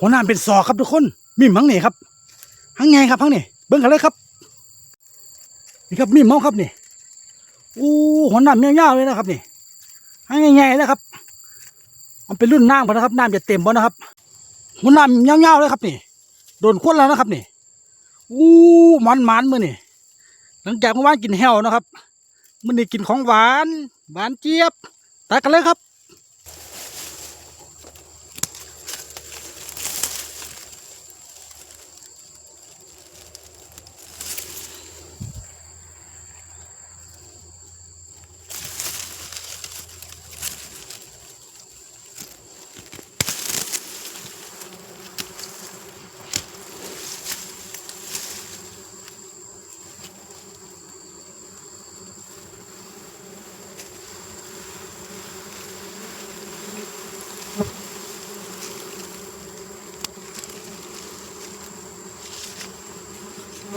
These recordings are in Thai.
หัวหน้าเป็นศอกครับทุกคนมิมหังนี่ครับหังไงครับหังนี่เบิ้งกันเลยครับ นี่ครับมิมเมาครับนี่โอ้หัวหน้ายาวๆเลยนะครับนี่หังไงๆนะครับมันเป็นรุ่นน้ำพอนะครับน้ำจะเต็มพอนะครับ หัวหน้ายาวๆเลยครับนี่โดนควนแล้วนะครับนี่อู้มันมันมือนี่หลังจากเมื่อวานกินแห้วนะครับมื่อนี้กินของหวาน หวานเจี๊ยบตักกันเลยครับ คร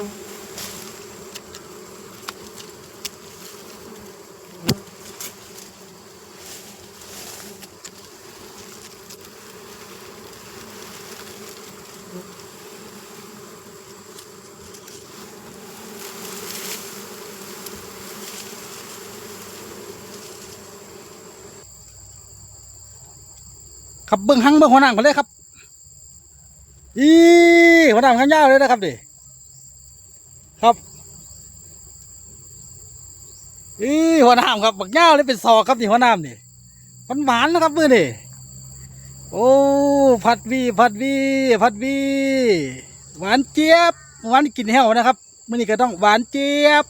ับเบิ้งหังเบิ้งหัวหน้ากันเลยครับ อีหัวหน้าข้างยาวเลยนะครับดิ ครับอีหัวหน้าครับบักยาเลยเป็นซอครับนี่หัวหน้านี่มันหวานนะครับมือนี่โอ้ผัดวีผัดวีผัดวีหวานเจี๊ยบหวานกินแห้วนะครับมือนี่ก็ต้องหวานเจี๊ยบ